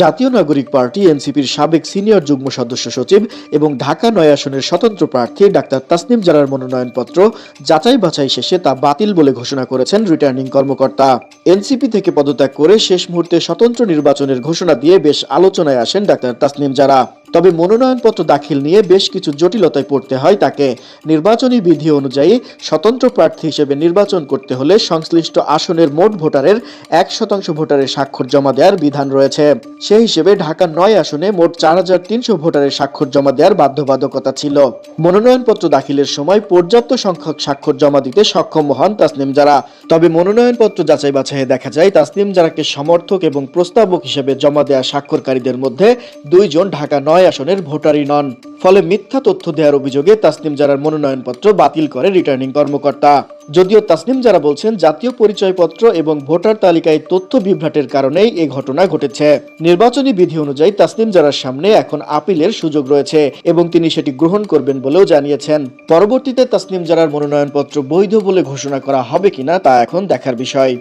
জাতীয় নাগরিক পার্টি, এনসিপির সাবেক সিনিয়র যুগ্ম সদস্য সচিব এবং ঢাকা নয় আসনের স্বতন্ত্র প্রার্থী ডাক্তার তাসনিম জারার মনোনয়নপত্র যাচাই বাছাই শেষে তা বাতিল বলে ঘোষণা করেছেন রিটার্নিং কর্মকর্তা। এনসিপি থেকে পদত্যাগ করে শেষ মুহূর্তে স্বতন্ত্র নির্বাচনের ঘোষণা দিয়ে বেশ আলোচনায় আসেন ডাক্তার তাসনিম জারা তবে মনোনয়নপত্র দাখিল নিয়ে বেশ কিছু জটিলতায় পড়তে হয় তাকে। নির্বাচনী বিধি অনুযায়ী স্বতন্ত্র প্রার্থী হিসেবে নির্বাচন করতে হলে সংশ্লিষ্ট আসনের মোট ভোটারের এক শতাংশ ভোটারের স্বাক্ষর জমা দেওয়ার বিধান রয়েছে। সেই হিসেবে ঢাকা নয় আসনে মোট চার হাজার তিনশো ভোটারের স্বাক্ষর জমা দেওয়ার বাধ্যবাধকতা ছিল। মনোনয়নপত্র দাখিলের সময় পর্যাপ্ত সংখ্যক স্বাক্ষর জমা দিতে সক্ষম হন তাসনিম যারা তবে মনোনয়নপত্র যাচাই বাছাইয়ে দেখা যায়, তাসনিম জারাকে সমর্থক এবং প্রস্তাবক হিসেবে জমা দেওয়া স্বাক্ষরকারীদের মধ্যে দুইজন ঢাকা নয় আসনের ভোটারই নন। ফলে মিথ্যা তথ্য দেওয়ার অভিযোগে তাসনিম জারার মনোনয়নপত্র বাতিল করে রিটার্নিং কর্মকর্তা। যদিও তাসনিম যারা বলছেন, জাতীয় পরিচয়পত্র এবং ভোটার তালিকায় তথ্য বিভ্রাটের কারণেই এ ঘটনা ঘটেছে। নির্বাচনী বিধি অনুযায়ী তাসনিম জারার সামনে এখন আপিলের সুযোগ রয়েছে এবং তিনি সেটি গ্রহণ করবেন বলেও জানিয়েছেন। পরবর্তীতে তাসনিম জারার মনোনয়নপত্র বৈধ বলে ঘোষণা করা হবে কিনা তা এখন দেখার বিষয়।